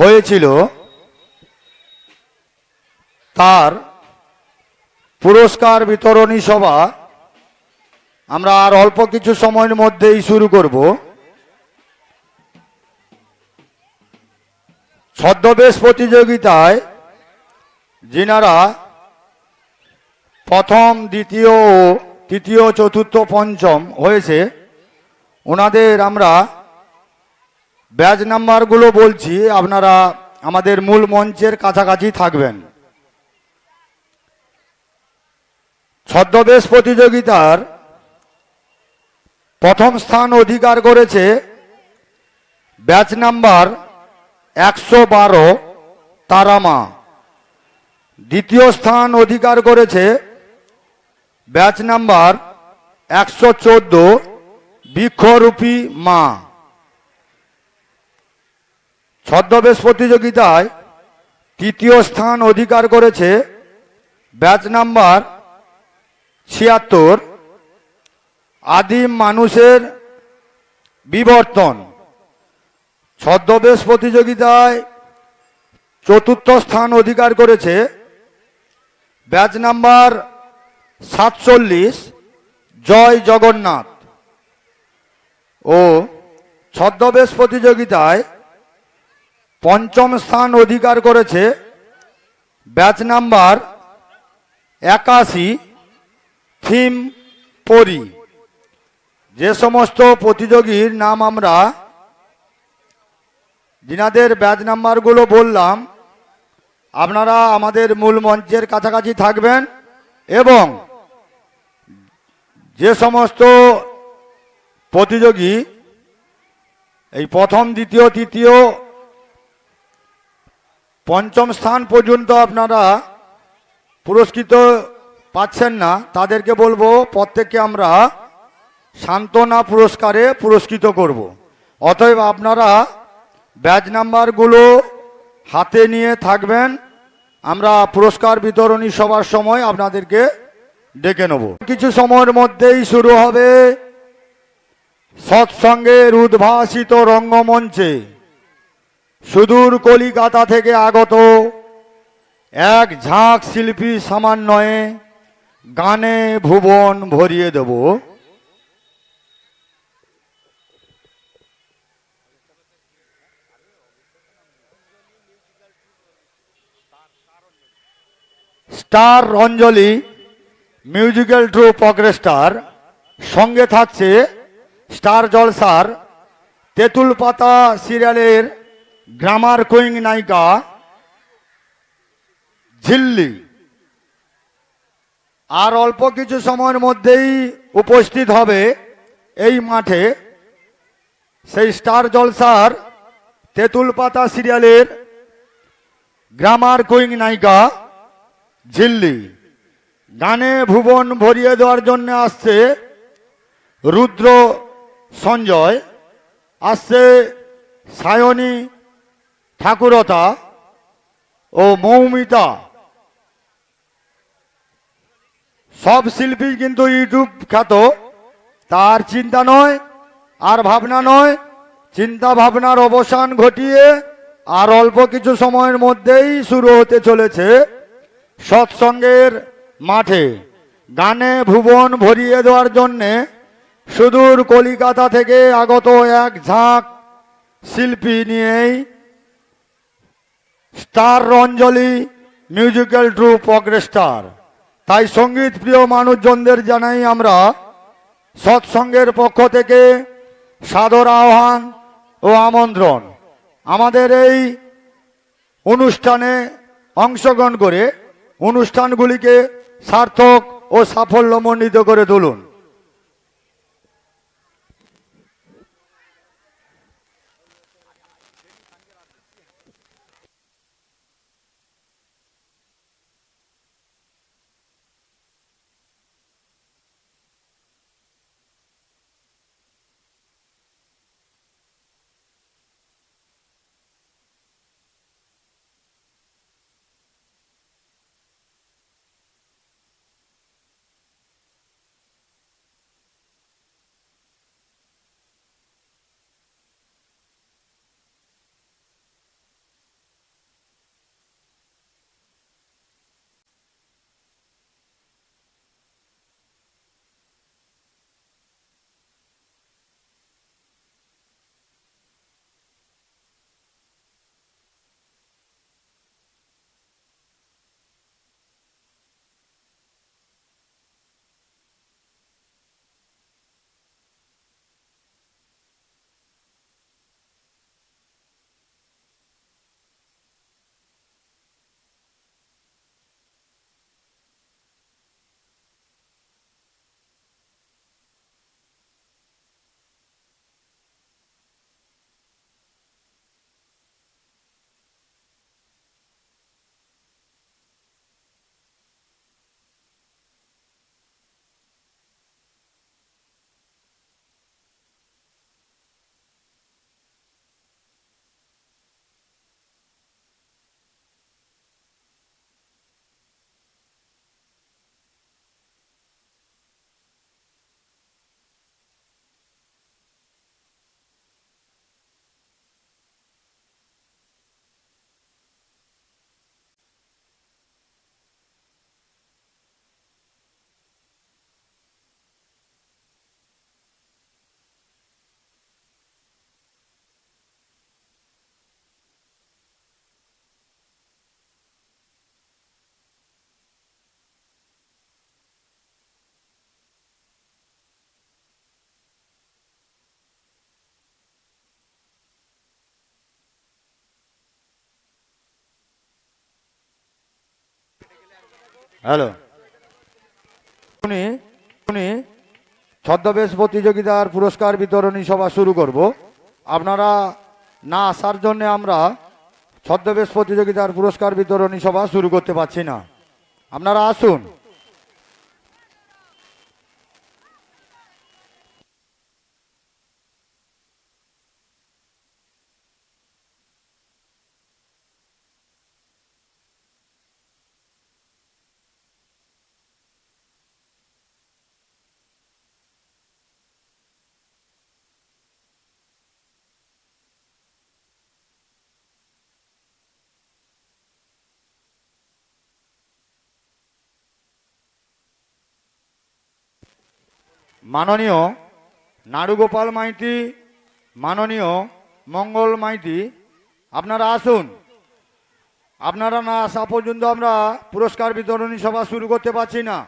হয়েছিল তার পুরস্কার বিতরণী সভা। আমরা আর অল্প কিছু সময়ের মধ্যেই শুরু করব। ছদ্মবেশ প্রতিযোগিতায় যিনারা প্রথম, দ্বিতীয় ও তৃতীয়, চতুর্থ, পঞ্চম হয়েছে, ওনাদের আমরা ব্যাচ নাম্বারগুলো বলছি, আপনারা আমাদের মূল মঞ্চের কাছাকাছি থাকবেন। ছদ্মবেশ প্রতিযোগিতার প্রথম স্থান অধিকার করেছে ব্যাচ নাম্বার একশো বারো, তারামা। দ্বিতীয় স্থান অধিকার করেছে ব্যাচ নাম্বার একশো চোদ্দ, বৃক্ষরূপী মা। ছদ্মবেশ প্রতিযোগিতায় তৃতীয় স্থান অধিকার করেছে ব্যাচ নাম্বার ছিয়াত্তর, আদিম মানুষের বিবর্তন। ছদ্মবেশ প্রতিযোগিতায় চতুর্থ স্থান অধিকার করেছে ব্যাচ নাম্বার সাতচল্লিশ, জয় জগন্নাথ। ও ছদ্মবেশ প্রতিযোগিতায় পঞ্চম স্থান অধিকার করেছে ব্যাচ নাম্বার একাশি, থিম পরি। যে সমস্ত প্রতিযোগীর নাম আমরা যিনাদের ব্যাচ নাম্বারগুলো বললাম, আপনারা আমাদের মূল মঞ্চের কাছাকাছি থাকবেন এবং যে সমস্ত প্রতিযোগী, এই প্রথম, দ্বিতীয়, তৃতীয় পঞ্চম স্থান পর্যন্ত আপনারা পুরস্কৃত পাচ্ছেন না। তাদেরকে বলব, প্রত্যেককে আমরা সান্ত্বনা পুরস্কারে পুরস্কৃত করব। অতএব আপনারা ব্যাচ নাম্বারগুলো হাতে নিয়ে থাকবেন। আমরা পুরস্কার বিতরণী সবার সময় আপনাদেরকে ডেকে নেব। কিছু সময়ের মধ্যেই শুরু হবে সৎসঙ্গের উদ্ভাসিত রঙ্গমঞ্চে। সুদূর কলিকাতা থেকে আগত এক ঝাঁক শিল্পী সামান্বয়ে গানে ভুবন ভরিয়ে দেব। Star Anjali musical troupe orchestra, সঙ্গে থাকছে স্টার জলসার তেঁতুল পাতা সিরিয়ালের গ্রামার কুইং নায়িকা ঝিল্লি। আর অল্প কিছু সময়ের মধ্যেই উপস্থিত হবে এই মাঠে সেই স্টার জলসার তেঁতুল পাতা সিরিয়ালের গ্রামার কুইং নায়িকা ঝিল্লি। গানে ভুবন ভরিয়ে দেওয়ার জন্য আসছে রুদ্র সঞ্জয়, আসছে সায়নী ঠাকুরতা ও মৌমিতা। সব শিল্পী কিন্তু ইউটিউব খ্যাত, তার চিন্তা নয় আর ভাবনা নয়। চিন্তা ভাবনার অবসান ঘটিয়ে আর অল্প কিছু সময়ের মধ্যেই শুরু হতে চলেছে সৎসঙ্গের মাঠে। গানে ভুবন ভরিয়ে দেওয়ার জন্যে সুদূর কলিকাতা থেকে আগত এক ঝাঁক শিল্পী নিয়েই স্টার রঞ্জলি মিউজিক্যাল ট্রুপ অগ্রেস্টার তাই সংগীত প্রিয় মানুষজনদের জানাই আমরা সৎসঙ্গের পক্ষ থেকে সাদর আহ্বান ও আমন্ত্রণ। আমাদের এই অনুষ্ঠানে অংশগ্রহণ করে অনুষ্ঠানগুলিকে সার্থক ও সাফল্যমণ্ডিত করে তুলুন। হ্যালো। উনি উনি ছদ্মবেশ প্রতিযোগিতার পুরস্কার বিতরণী সভা শুরু করব। আপনারা না আসার জন্য আমরা ছদ্মবেশ প্রতিযোগিতার পুরস্কার বিতরণী সভা শুরু করতে পারছি না। আপনারা আসুন। মাননীয় নাড়ুগোপাল মাইতি, মাননীয় মঙ্গল মাইতি, আপনারা আসুন। আপনারা না আসা পর্যন্ত আমরা পুরস্কার বিতরণী সভা শুরু করতে পারছি না।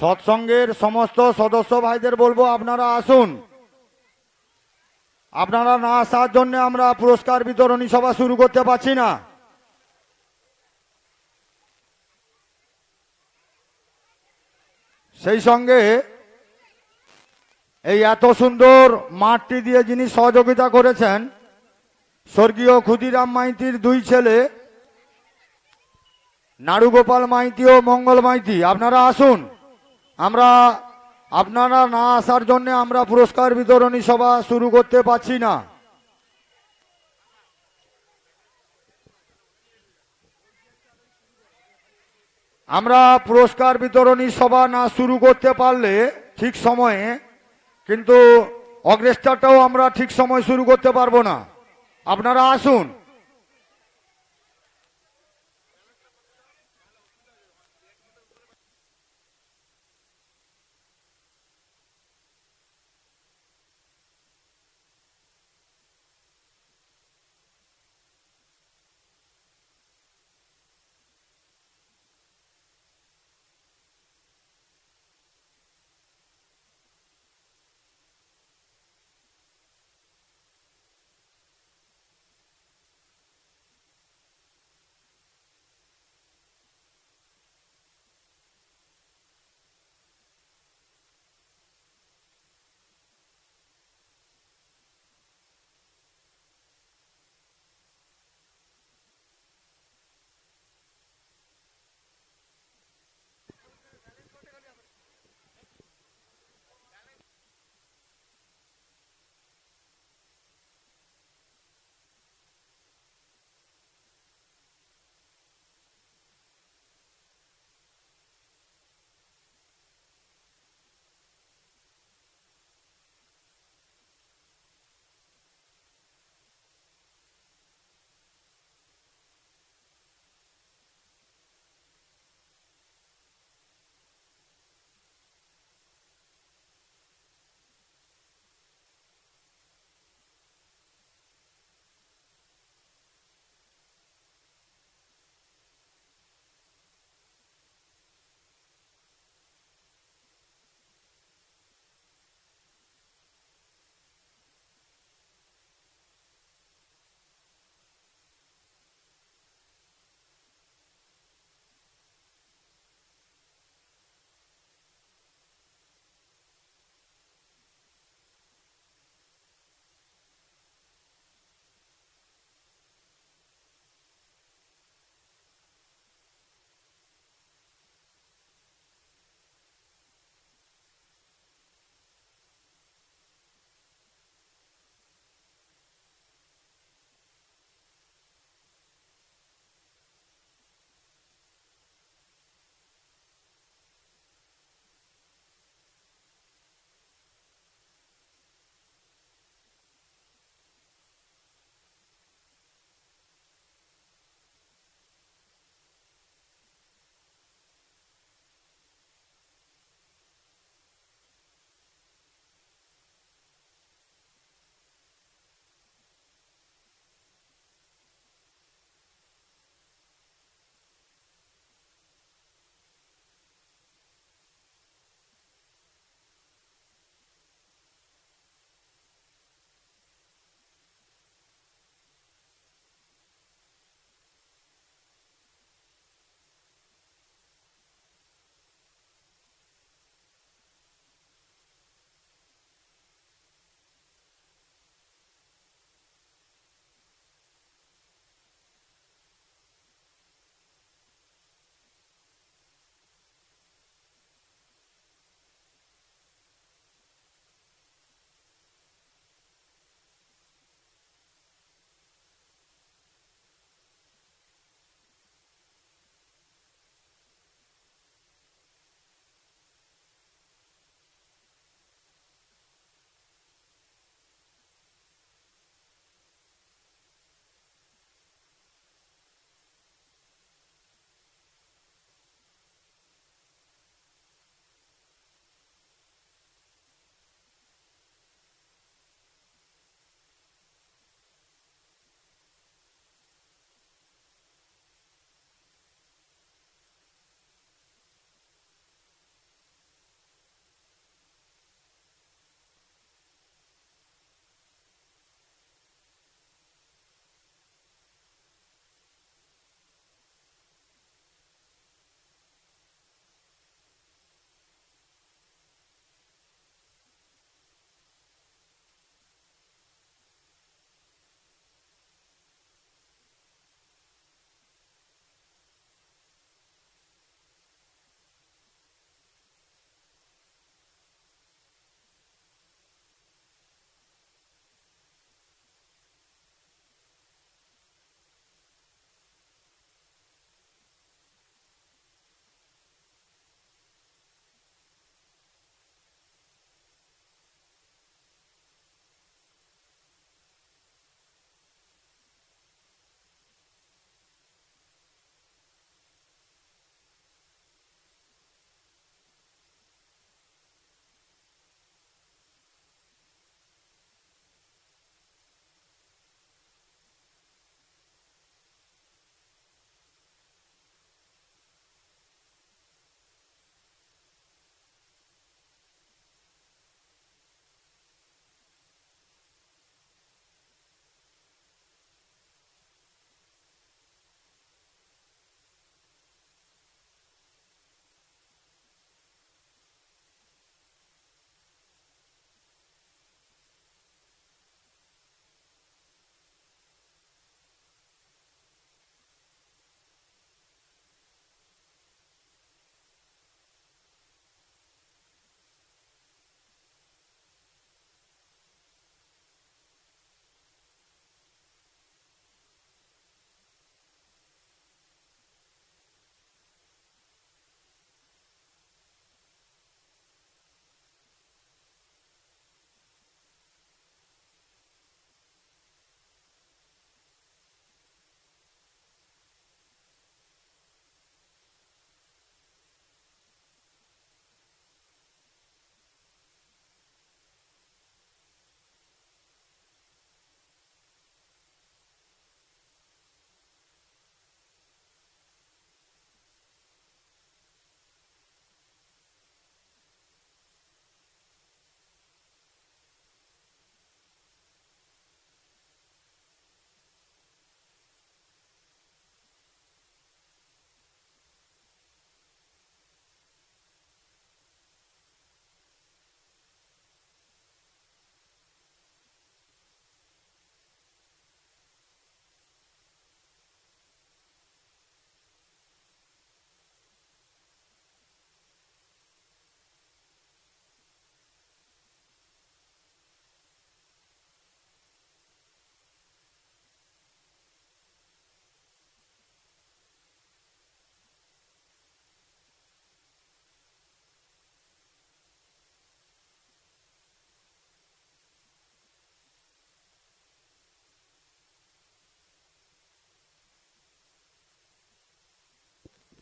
সৎসঙ্গের সমস্ত সদস্য ভাইদের বলব, আপনারা আসুন। আপনারা না আসার জন্য আমরা পুরস্কার বিতরণী সভা শুরু করতে পারছি না। সেই সঙ্গে এই এত সুন্দর মাঠটি দিয়ে যিনি সহযোগিতা করেছেন, স্বর্গীয় ক্ষুদিরাম মাইতির দুই ছেলে নাড়ুগোপাল মাইতি ও মঙ্গল মাইতি, আপনারা আসুন। আমরা আপনারা না আসার জন্য আমরা পুরস্কার বিতরণী সভা শুরু করতে পারছি না। আমরা পুরস্কার বিতরণী সভা না শুরু করতে পারলে ঠিক সময়ে, কিন্তু অগ্রেস্টারটাও আমরা ঠিক সময় শুরু করতে পারব না। আপনারা আসুন।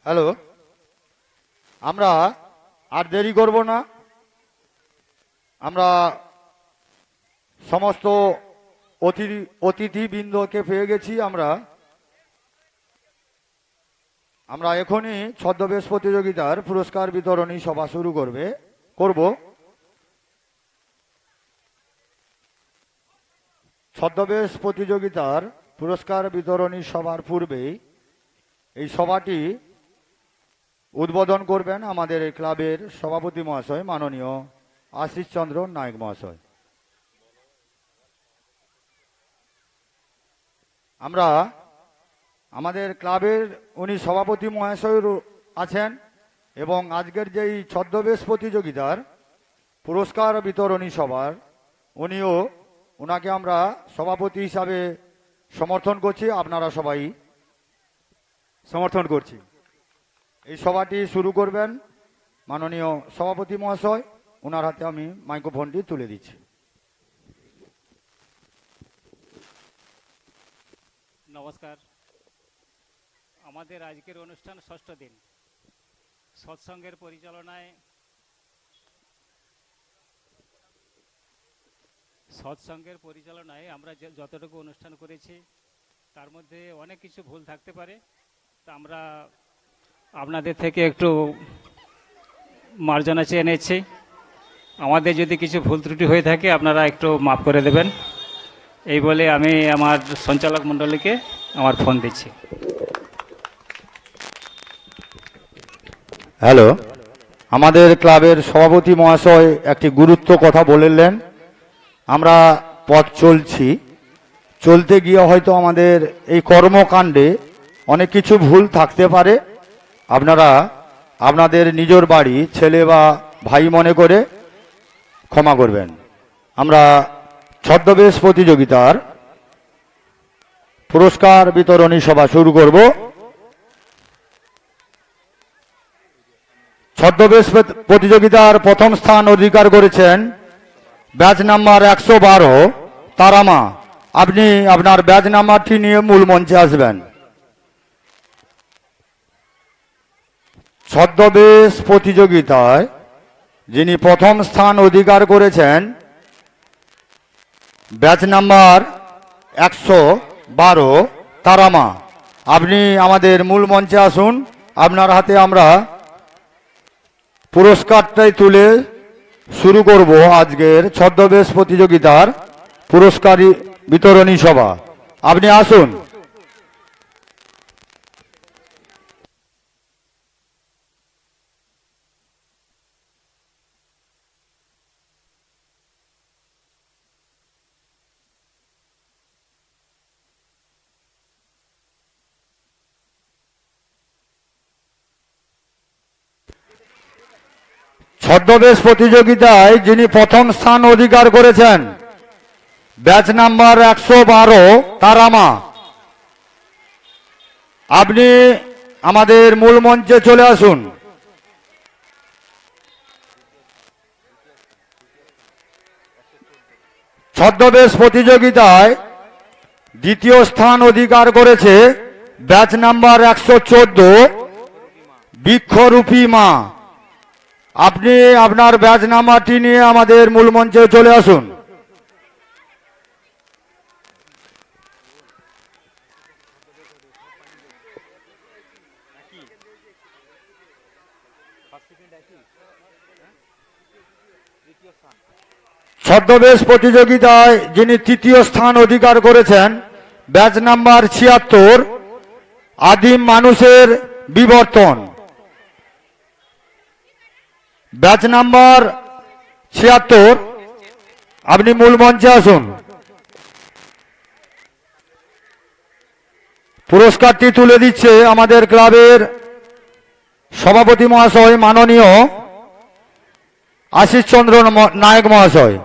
হ্যালো? আমরা আর দেরি করব না। আমরা সমস্ত অতিথি, অতিথিবৃন্দকে পেয়ে গেছি আমরা। আমরা এখনই ছদ্মবেশ প্রতিযোগিতার পুরস্কার বিতরণী সভা শুরু করবে, করব। ছদ্মবেশ প্রতিযোগিতার পুরস্কার বিতরণী সভার পূর্বেই এই সভাটি উদ্বোধন করবেন আমাদের ক্লাবের সভাপতি মহাশয়, মাননীয় আশিস চন্দ্র নায়ক মহাশয়। আমরা আমাদের ক্লাবের উনি সভাপতি মহাশয় আছেন এবং আজকের যেই ছদ্মবেশ প্রতিযোগিতার পুরস্কার বিতরণী সভার, উনিও ওনাকে আমরা সভাপতি হিসাবে সমর্থন করছি, আপনারা সবাই সমর্থন করছি। এই সভাটি শুরু করবেন মাননীয় সভাপতি মহাশয়। ওনার হাতে আমি মাইক্রোফোনটি তুলে দিচ্ছি। নমস্কার। আমাদের আজকের অনুষ্ঠান ষষ্ঠ দিন। সৎসঙ্গের পরিচালনায় সৎসঙ্গের পরিচালনায় আমরা যতটুকু অনুষ্ঠান করেছি, তার মধ্যে অনেক কিছু ভুল থাকতে পারে। তা আমরা আপনাদের থেকে একটু মার্জনা চেয়ে নিচ্ছি। আমাদের যদি কিছু ভুল ত্রুটি হয়ে থাকে, আপনারা একটু মাফ করে দেবেন। এই বলে আমি আমার সঞ্চালক মণ্ডলীকে আমার ফোন দিচ্ছি। হ্যালো, আমাদের ক্লাবের সভাপতি মহাশয় একটি গুরুত্ব কথা বললেন। আমরা পথ চলছি। চলতে গিয়ে হয়তো আমাদের এই কর্মকাণ্ডে অনেক কিছু ভুল থাকতে পারে। আপনারা আপনাদের নিজের বাড়ি, ছেলে বা ভাই মনে করে ক্ষমা করবেন। আমরা ছদ্মবেশ প্রতিযোগিতার পুরস্কার বিতরণী সভা শুরু করব। ছদ্মবেশ প্রতিযোগিতার প্রথম স্থান অধিকার করেছেন ব্যাচ নাম্বার একশো বারো, তারামা। আপনি আপনার ব্যাচ নাম্বারটি নিয়ে মূল মঞ্চে আসবেন। ছদ্মবেশ প্রতিযোগিতায় যিনি প্রথম স্থান অধিকার করেছেন, ব্যাচ নাম্বার একশো বারো, তারামা। আপনি আমাদের মূল মঞ্চে আসুন। আপনার হাতে আমরা পুরস্কারটাই তুলে শুরু করব আজকের ছদ্মবেশ প্রতিযোগিতার পুরস্কার বিতরণী সভা। আপনি আসুন। ছদ্মবেশ প্রতিযোগিতায় যিনি প্রথম স্থান অধিকার করেছেন, ব্যাচ নাম্বার একশো বারো, তারামা। আপনি আমাদের মূল মঞ্চে চলে আসুন। ছদ্মবেশ প্রতিযোগিতায় দ্বিতীয় স্থান অধিকার করেছে ব্যাচ নাম্বার একশো চোদ্দ, বৃক্ষরূপী মা। আপনি আপনার ব্যাচ নাম্বারটি নিয়ে আমাদের মূল মঞ্চে চলে আসুন। ছদ্মবেশ প্রতিযোগিতায় যিনি তৃতীয় স্থান অধিকার করেছেন ব্যাচ নাম্বার ছিয়াত্তর, আদিম মানুষের বিবর্তন। ব্যাচ নাম্বার ছিয়াত্তর। আপনি মূল মঞ্চে আসুন। পুরস্কারটি তুলে দিচ্ছে আমাদের ক্লাবের সভাপতি মহাশয় মাননীয় আশিস চন্দ্র নায়ক মহাশয়।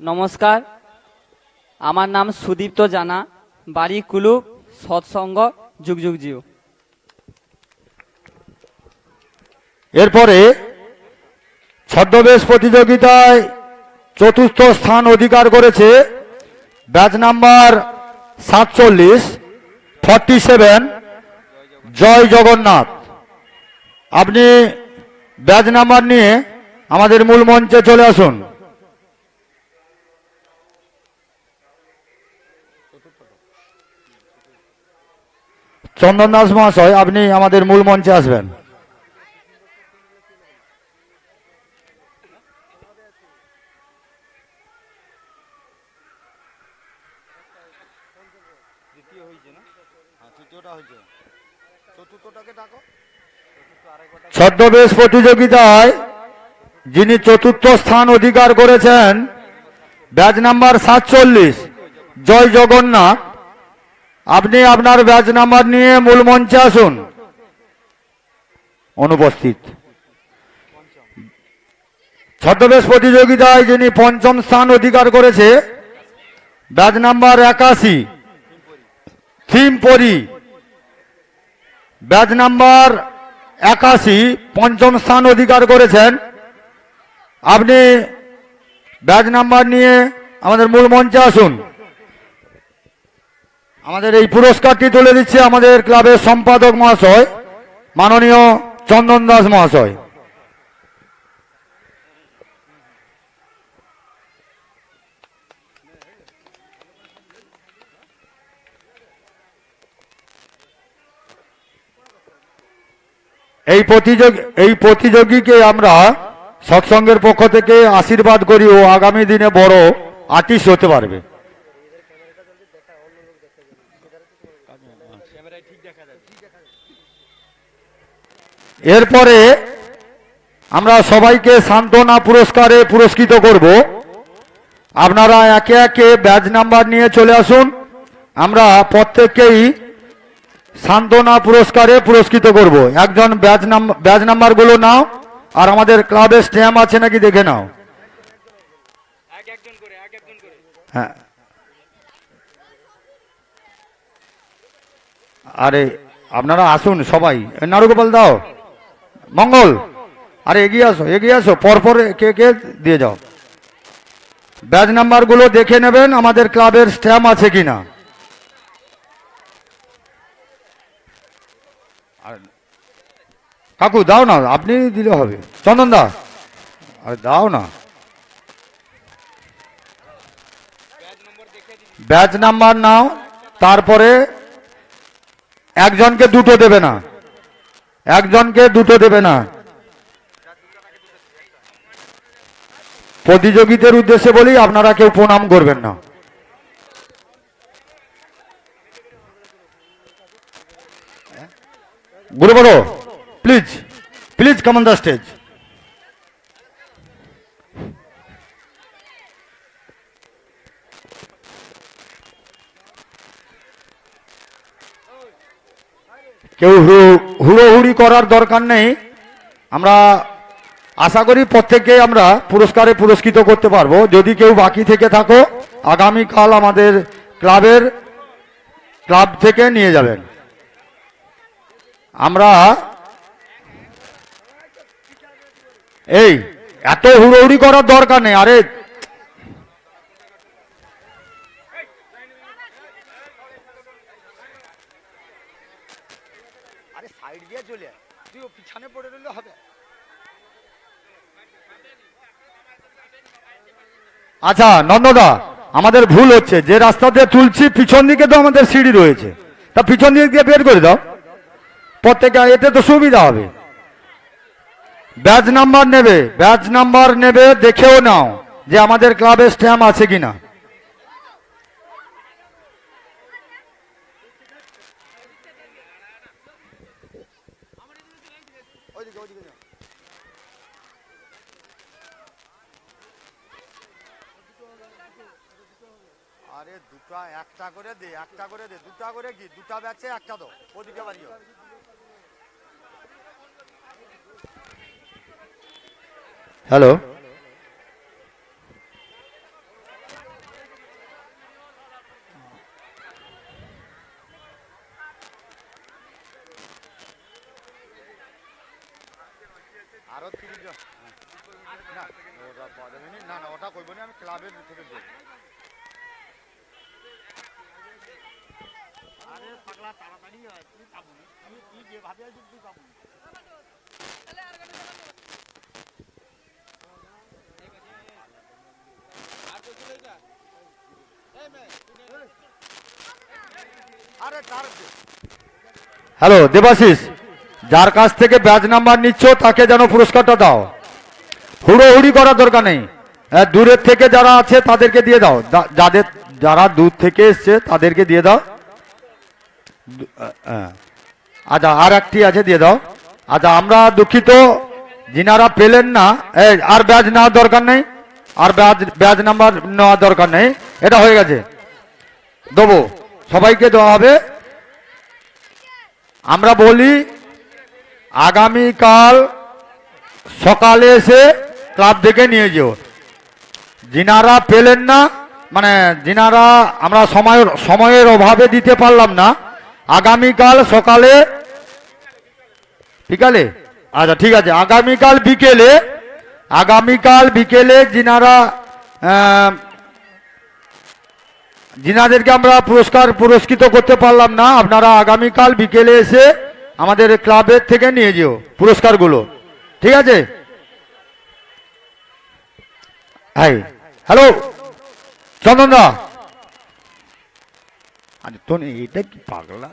নমস্কার। আমার নাম সুদীপ্ত জানা, বাড়ি কুলুপ, সৎসঙ্গ যুগ যুগ জিও। এরপরে ছদ্মবেশ প্রতিযোগিতায় চতুর্থ স্থান অধিকার করেছে ব্যাচ নাম্বার সাতচল্লিশ, ফর্টি সেভেন, জয় জগন্নাথ। আপনি ব্যাচ নাম্বার নিয়ে আমাদের মূল মঞ্চে চলে আসুন। চন্দন দাস মহাশয় আপনি আমাদের মূল মঞ্চে আসবেন। ছদ্মবেশ প্রতিযোগিতায় যিনি চতুর্থ স্থান অধিকার করেছেন ব্যাচ নাম্বার সাতচল্লিশ। জয় জগন্নাথ। আপনি আপনার ব্যাচ নাম্বার নিয়ে মূল মঞ্চে আসুন। অনুপস্থিত। ছদ্মবেশ প্রতিযোগিতায় যিনি পঞ্চম স্থান অধিকার করেছে, ব্যাচ নাম্বার একাশি, থিম পরি। ব্যাচ নাম্বার একাশি পঞ্চম স্থান অধিকার করেছেন। আপনি ব্যাচ নাম্বার নিয়ে আমাদের মূল মঞ্চে আসুন। আমাদের এই পুরস্কারটি তুলে দিচ্ছে আমাদের ক্লাবের সম্পাদক মহাশয়, মাননীয় চন্দন দাস মহাশয়। এই প্রতিযোগ, এই প্রতিযোগীকে আমরা সৎসঙ্গের পক্ষ থেকে আশীর্বাদ করি ও আগামী দিনে বড় আর্টিস্ট হতে পারবে। এরপরে আমরা সবাইকে সান্ত্বনা পুরস্কারে পুরস্কৃত করব। আপনারা একে একে ব্যাচ নাম্বার নিয়ে চলে আসুন। আমরা প্রত্যেককেই সান্ত্বনা পুরস্কারে পুরস্কৃত করব। একজন ব্যাচ নাম্বার ব্যাচ নাম্বারগুলো নাও, আর আমাদের ক্লাবের স্ট্যাম্প আছে নাকি দেখে নাও। হ্যাঁ। আরে, আপনারা আসুন সবাই। নারুগোপাল দাও। মঙ্গল। আরে এগিয়ে আসো এগিয়ে আসো, পরপর কে কে দিয়ে যাও। ব্যাচ নাম্বারগুলো দেখে নেবেন আমাদের ক্লাবের স্ট্যাম্প আছে কিনা। কাকু, দাও না, আপনি দিলে হবে। চন্দন দা, আরে দাও না। ব্যাচ নাম্বার নাও, তারপরে একজনকে দুটো দেবে না। একজনকে দুটো দেবে না। প্রতিযোগিতার উদ্দেশ্যে বলি, আপনারা কেউ প্রণাম করবেন না। গুরু বড় please please come on the stage কেউ হুড়োহুড়ি করার দরকার নেই। আমরা আশা করি প্রত্যেককে আমরা পুরস্কারে পুরস্কৃত করতে পারব। যদি কেউ বাকি থেকে থাকো, আগামীকাল আমাদের ক্লাবের ক্লাব থেকে নিয়ে যাবেন। আমরা এই, এত হুড়োহুড়ি করার দরকার নেই। আরে আরে সাইড দিয়ে চলে আয়। তুই ও পিছনে পড়ে রইলে হবে আচ্ছা নন্দদা, আমাদের ভুল হচ্ছে। যে রাস্তা দিয়ে তুলছি, পিছন দিকে তো আমাদের সিঁড়ি রয়েছে। তা পিছন দিক দিয়ে বের করে দাও। প্রত্যেকে এতে তো সুবিধা হবে। ব্যাচ নাম্বার নেবে, ব্যাচ নাম্বার নেবে, দেখেও নাও যে আমাদের ক্লাবে স্ট্যাম্প আছে কিনা আরে দুটা একটা করে দে একটা করে দে দুটা করে কি? দুটা ব্যাচে একটা দাও ওদিকে বাড়িও হ্যালো? আরও তিরিশ জন। না ওটা পাওয়া যাবে না না ওটা করব না আমি ক্লাবের থেকে দেবো। তাড়াতাড়ি হয় যেভাবে তুই হ্যালো দেবাশিস যার কাছ থেকে ব্যাচ নাম্বার নিচ্ছ তাকে যেন পুরস্কারটা দাও। হুড়োহুড়ি করার দরকার নেই। হ্যাঁ, দূরের থেকে যারা আছে তাদেরকে দিয়ে দাও। যাদের যারা দূর থেকে এসছে তাদেরকে দিয়ে দাও। আচ্ছা আর একটি আছে, দিয়ে দাও। আচ্ছা আমরা দুঃখিত, যিনারা পেলেন না আর ব্যাজ নেওয়ার দরকার নেই, আর ব্যাজ ব্যাজ নাম্বার নেওয়ার দরকার নেই, এটা হয়ে গেছে। দেবো, সবাইকে দেওয়া হবে। আমরা বলি, আগামীকাল সকালে এসে ক্লাব থেকে নিয়ে যেও। যিনারা পেলেন না মানে যিনারা আমরা সময় সময়ের অভাবে দিতে পারলাম না আগামীকাল সকালে বিকালে আচ্ছা ঠিক আছে। আগামীকাল বিকেলে আগামীকাল বিকেলে যিনারা যিনাদেরকে আমরা পুরস্কার পুরস্কৃত করতে পারলাম না, আপনারা আগামীকাল বিকেলে এসে আমাদের ক্লাবের থেকে নিয়ে যেও পুরস্কারগুলো। ঠিক আছে? হাই, হ্যালো, চন্দন দা। আরে তো এটা কি পাগলা